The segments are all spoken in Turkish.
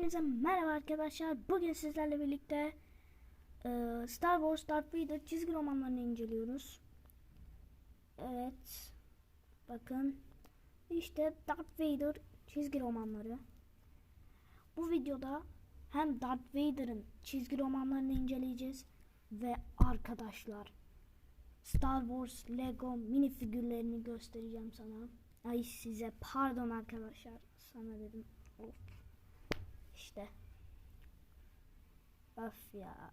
Hepinize merhaba arkadaşlar. Bugün sizlerle birlikte e, Star Wars Darth Vader çizgi romanlarını inceliyoruz. Evet. Bakın. İşte Darth Vader çizgi romanları. Bu videoda hem Darth Vader'ın çizgi romanlarını inceleyeceğiz ve arkadaşlar Star Wars Lego mini figürlerini göstereceğim sana. Ay size pardon arkadaşlar. Sana dedim. Of. İşte. Öf ya.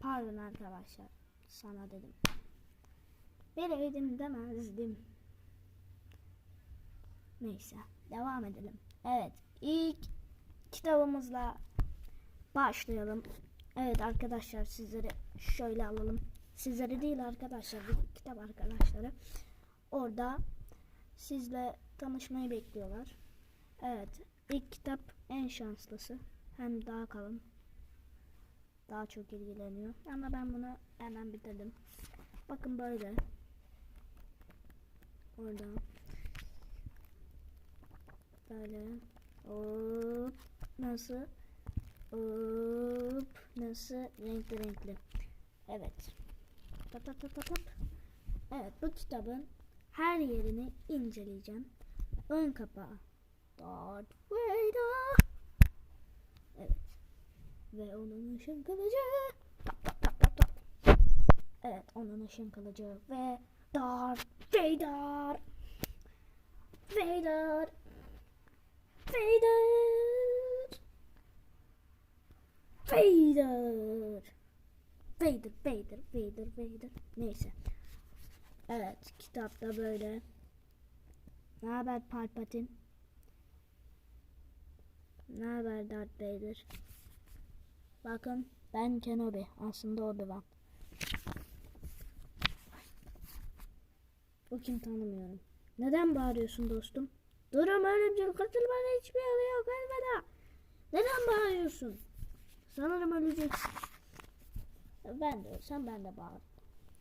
Pardon arkadaşlar. Sana dedim. Bileydim demezdim. Neyse. Devam edelim. Evet. ilk kitabımızla başlayalım. Evet arkadaşlar sizleri şöyle alalım. Sizleri değil arkadaşlar. Bu kitap arkadaşları. Orada sizle tanışmayı bekliyorlar. Evet. ilk kitap en şanslısı. Hem daha kalın. Daha çok ilgileniyor. Ama ben bunu hemen bitirdim. Bakın böyle. Orada. Böyle. Hop. Nasıl? Hop. Nasıl? Renkli renkli. Evet. Tap tap tap tap tap. Evet bu kitabın her yerini inceleyeceğim. Ön kapağı. Darth Vader. Evet. Ve onun ışın kılıcı. Tap tap tap. Evet onun ışın kılıcı ve Darth Vader. Vader. Vader. Vader. Vader, Vader, Vader, Vader. Neyse. Evet, kitapta böyle. Ne haber Palpatine? Ne haber Darth Vader? Bakın ben Kenobi. Aslında Obi-Wan. Bu kim tanımıyorum. Neden bağırıyorsun dostum? Durum ölümcül kurtulmana hiçbir yolu yok elveda. Neden bağırıyorsun? Sanırım öleceksin. Ben de ölsem ben de bağırırım.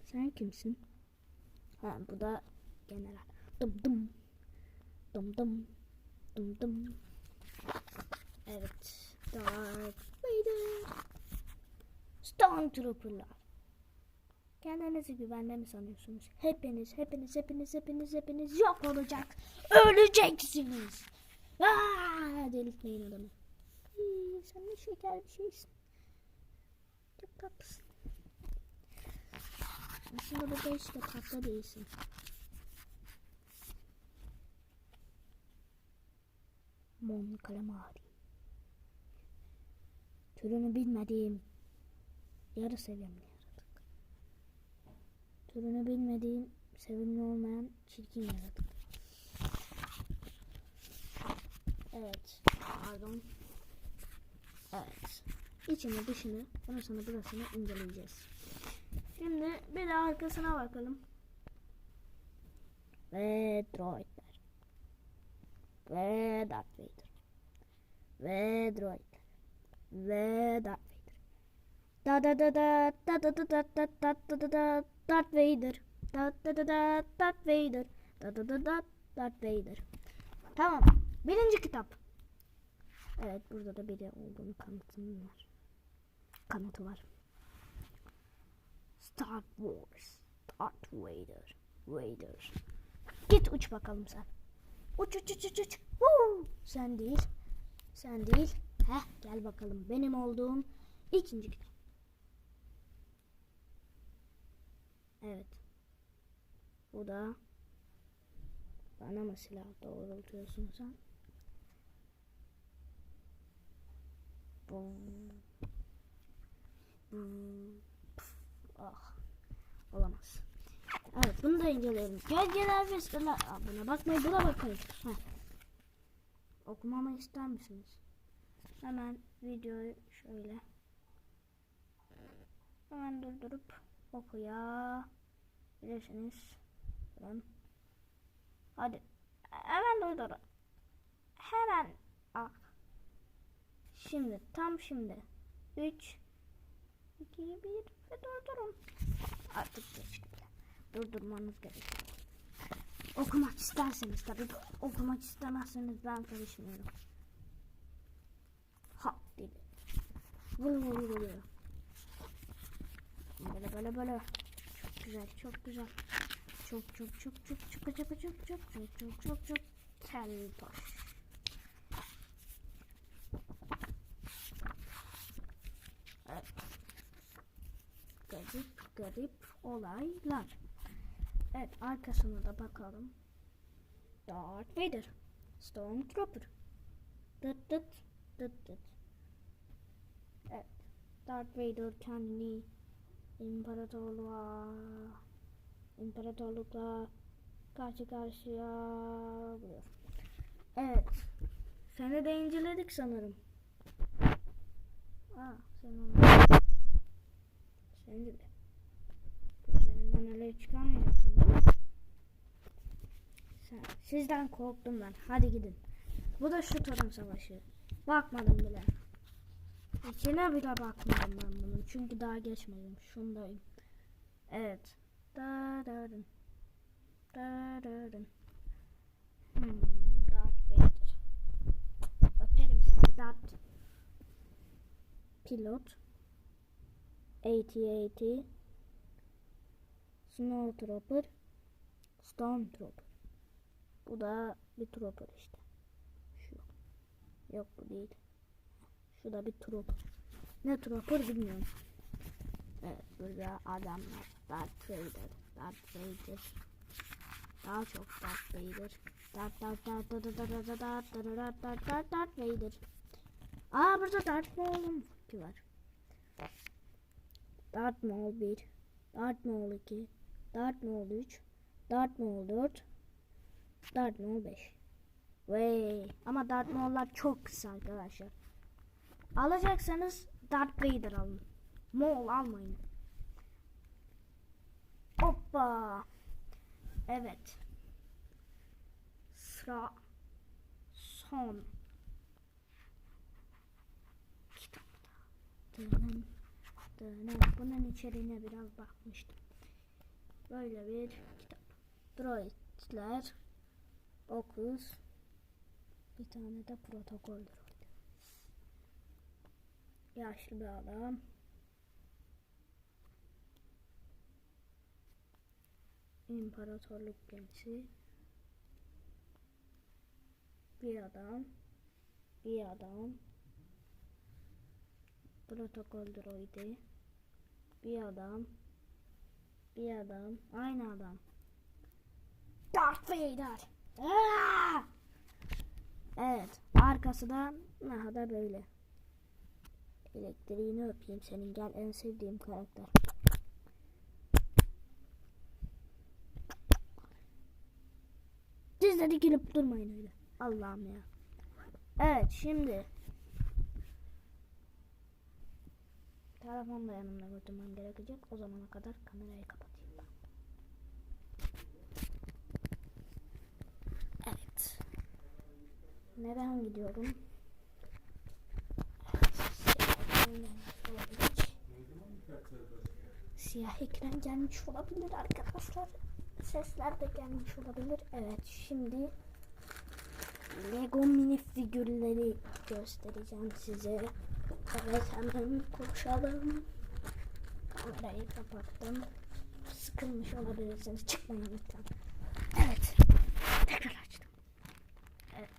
Sen kimsin? Ha bu da general. Dım dım. Dım dım. Dım dım. Evet. Darth Vader. Stormtrooper'lar. Kendinizi güvende mi sanıyorsunuz? Hepiniz, hepiniz, hepiniz, hepiniz, hepiniz yok olacak. Öleceksiniz. Aa, delirtmeyin adamı. İyi, sen ne şeker bir şeysin. Çok tatlısın. Aslında burada hiç de tatlı değilsin. Mon calamari. Türünü bilmediğim yarı sevimli yaratık. Türünü bilmediğim sevimli olmayan çirkin yaratık. Evet. Pardon. Evet. İçini dışını orasını burasını inceleyeceğiz. Şimdi bir de arkasına bakalım. Ve droidler. Ve Darth Vader. Ve droidler. Ve Darth Vader. Da da da da da da da da da da da da da Darth Vader. Da da da da Darth Vader. Da da da da Darth Vader. Tamam. Birinci kitap. Evet burada da biri olduğunu kanıtım var. Kanıtı var. Star Wars. Darth Vader. Vader. Git uç bakalım sen. Uç uç uç uç uç. Woo! Sen değil. Sen değil. Heh gel bakalım. Benim olduğum ikinci kitap. Evet. Bu da bana mı silah doğrultuyorsun sen? Bum. Ah. Olamaz. Evet bunu da inceleyelim. Gölgeler ve sırlar. Buna bakmayın buna bakın. Heh. Okumamı ister misiniz? Hemen videoyu şöyle. Hemen durdurup okuyabilirsiniz. Durun. Hadi. Hemen durdur. Hemen. Ah. Şimdi tam şimdi. 3 2 1 ve durdurun. Artık geç bile. Durdurmanız gerekiyor. Okumak isterseniz tabii. Okumak istemezseniz ben karışmıyorum. Ha Vur vur vuruyor. Böyle böyle böyle. Çok güzel çok güzel. Çok çok çok çok çok çok çok çok çok çok çok çok keltoş. Evet. Garip garip olaylar. Evet arkasına da bakalım. Darth Vader. Stormtrooper. Dıt dıt dıt dıt. Darth Vader kendini imparatorluğa imparatorlukla karşı karşıya buluyor. Evet. Seni de inceledik sanırım. Aa, sen onu. Seni de. Gözlerinden öyle çıkarmayacaksın değil mi? Sen, sizden korktum ben. Hadi gidin. Bu da şu tarım savaşı. Bakmadım bile. İçine bile bakmadım ben bunun. Çünkü daha geçmedim. Şundayım. Evet. Da da dın. Da da dın. Hmm, Darth Vader. Öperim seni Darth. Pilot. AT-AT. Snowtrooper. Stormtrooper. Bu da bir trooper işte. Şu. Yok bu değil. Şu da bir trooper. Ne trooper bilmiyorum. Evet burada adamlar. Darth Vader. Darth Vader. Daha çok Darth Vader. Darth Darth Darth Darth Darth Darth Darth Darth Darth Darth Darth Darth Vader. Aa burada Darth Maul'un ki var. Darth Maul 1. Darth Maul 2. Darth Maul 3. Darth Maul 4. Darth Maul 5. Vay. Ama Darth Maul'lar çok kısa arkadaşlar. Alacaksanız Darth Vader alın. Maul almayın. Hoppa. Evet. Sıra son kitapta. Dının, dının. Bunun içeriğine biraz bakmıştım. Böyle bir kitap. Droidler 9 bir tane de protokol droidi. Yaşlı bir adam. İmparatorluk gemisi. Bir adam. Bir adam. Protokol droidi. Bir adam. Bir adam. Aynı adam. Darth Vader. Aa! Evet. Arkası da aha da böyle. Elektriğini öpeyim senin. Gel en sevdiğim karakter. Siz de dikilip durmayın öyle. Allah'ım ya. Evet şimdi. Telefonu da yanımda götürmem gerekecek. O zamana kadar kamerayı kapatayım ben. Evet. Neden gidiyorum? Siyah ekran gelmiş olabilir arkadaşlar. Sesler de gelmiş olabilir. Evet şimdi Lego mini figürleri göstereceğim size. Evet hemen koşalım. Kamerayı kapattım. Sıkılmış olabilirsiniz. Çıkmayın lütfen. Evet. Tekrar açtım. Evet.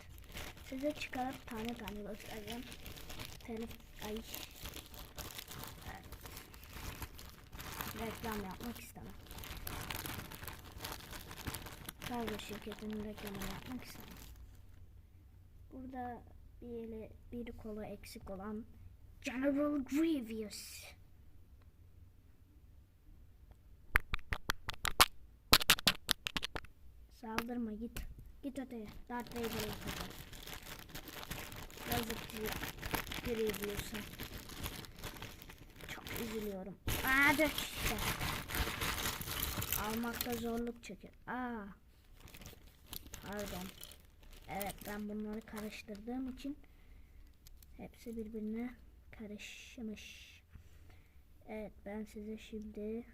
Size çıkarıp tane tane göstereceğim. Telef ay. Evet. Reklam yapmak istemem. Kargo şirketinin reklamını yapmak istemem. Burada bir ele bir kolu eksik olan General Grievous. Saldırma git. Git öteye. Darth Vader'ı kadar. Yazık ki Grievous'a. Üzülüyorum. Aa dök işte. Almakta zorluk çekiyor. Aa. Pardon. Evet ben bunları karıştırdığım için hepsi birbirine karışmış. Evet ben size şimdi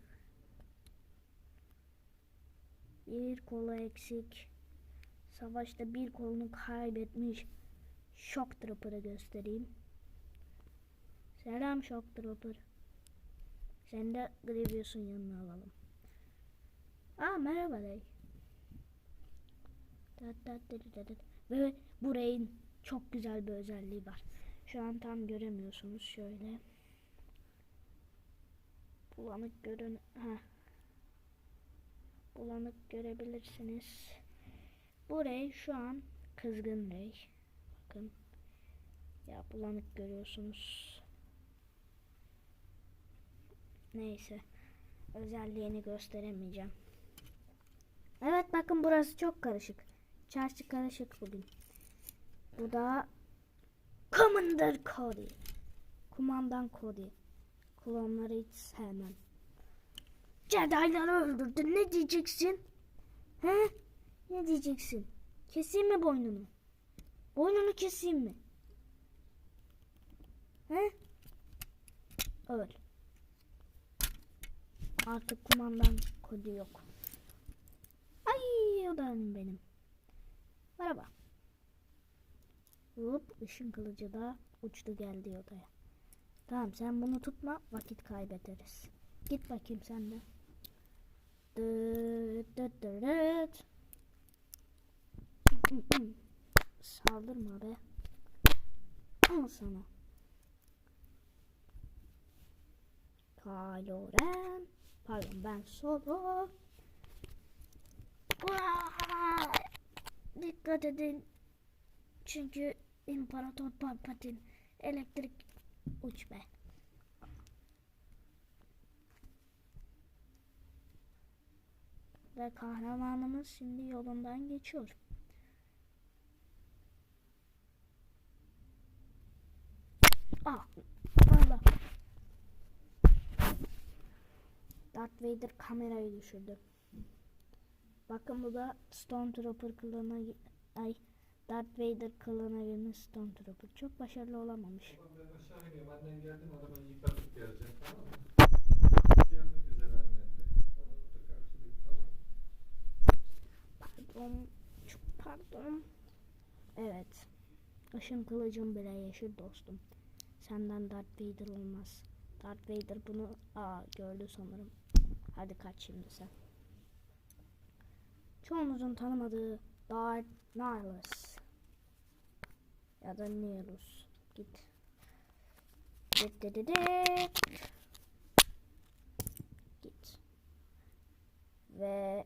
bir kolu eksik savaşta bir kolunu kaybetmiş Shock Trooper'ı göstereyim. Selam Shock Trooper. Sen de Grievous'un yanına alalım. Aa merhaba tat. Ve bu Rey'in çok güzel bir özelliği var. Şu an tam göremiyorsunuz şöyle. Bulanık görün. Ha. Bulanık görebilirsiniz. Bu Rey şu an kızgın Rey. Bakın. Ya bulanık görüyorsunuz. Neyse. Özelliğini gösteremeyeceğim. Evet bakın burası çok karışık. Çarşı karışık bugün. Bu da Commander Cody. Kumandan Cody. Klonları hiç sevmem. Jedi'ları öldürdün. Ne diyeceksin? He? Ne diyeceksin? Keseyim mi boynunu? Boynunu keseyim mi? He? Öl. Artık kumandan kodu yok. Ay o da benim. Merhaba. Hop ışın kılıcı da uçtu geldi odaya. Tamam sen bunu tutma vakit kaybederiz. Git bakayım sen de. Saldırma be. Al sana. Kylo. Pardon ben Solo. Vaa! Dikkat edin. Çünkü İmparator Palpatine elektrik uç be. Ve kahramanımız şimdi yolundan geçiyor. Ah, Darth Vader kamerayı düşürdü. Bakın bu da Stormtrooper kılığına ay Darth Vader kılığına girmiş Stormtrooper. Çok başarılı olamamış. Babam ben aşağı iniyorum. Annen geldi mi arabayı yıkatıp geleceğim tamam mı? Gelmek üzere annen de. Onu da karşılayıp tamam mı? Pardon. Çok pardon. Evet. Işın kılıcım bile yeşil dostum. Senden Darth Vader olmaz. Darth Vader bunu aa gördü sanırım. Hadi kaç şimdi sen. Çoğunuzun tanımadığı Darth Nihilus. Ya da Nihilus. Git. Dit dit dit dit. Git. Ve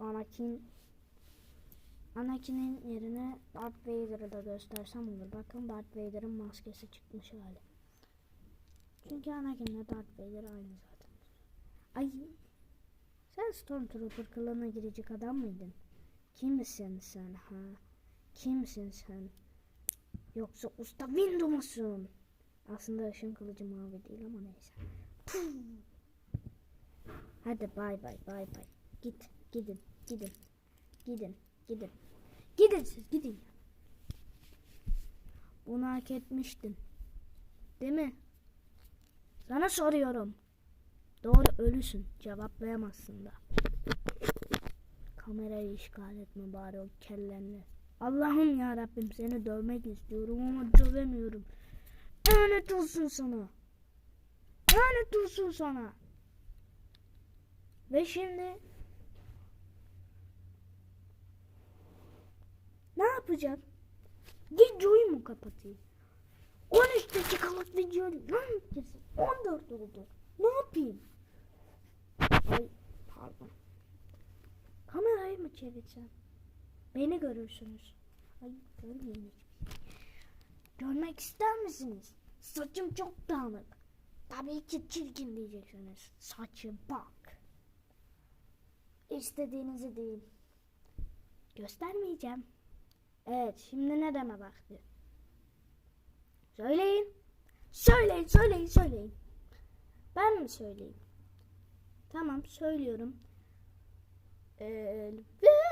Anakin Anakin'in yerine Darth Vader'ı da göstersem olur. Bakın Darth Vader'ın maskesi çıkmış hali. Çünkü Anakin'le Darth Vader aynı zaten. Ay. Sen Stormtrooper kılığına girecek adam mıydın? Kimsin sen ha? Kimsin sen? Yoksa usta Windu musun? Aslında ışın kılıcı mavi değil ama neyse. Puh. Hadi bay bay bay bay. Git gidin gidin. Gidin gidin. Gidin siz gidin. Bunu hak etmiştin. Değil mi? Sana soruyorum. Doğru ölüsün. Cevaplayamazsın da. Kamerayı işgal etme bari o kellenle. Allah'ım ya Rabbim seni dövmek istiyorum ama dövemiyorum. Lanet olsun sana. Lanet olsun sana. Ve şimdi ne yapacağım? Videoyu mu kapatayım? 13 dakikalık video yapacağız? 14 oldu. Ne yapayım? Ay pardon. Kamerayı mı çevirsem? Beni görürsünüz. Ay görmeyin şey. Görmek ister misiniz? Saçım çok dağınık. Tabii ki çirkin diyeceksiniz. Saçı bak. İstediğinizi değil. Göstermeyeceğim. Evet şimdi ne deme vakti? Söyleyin. Söyleyin söyleyin söyleyin. Ben mi söyleyeyim? Tamam söylüyorum. Elveda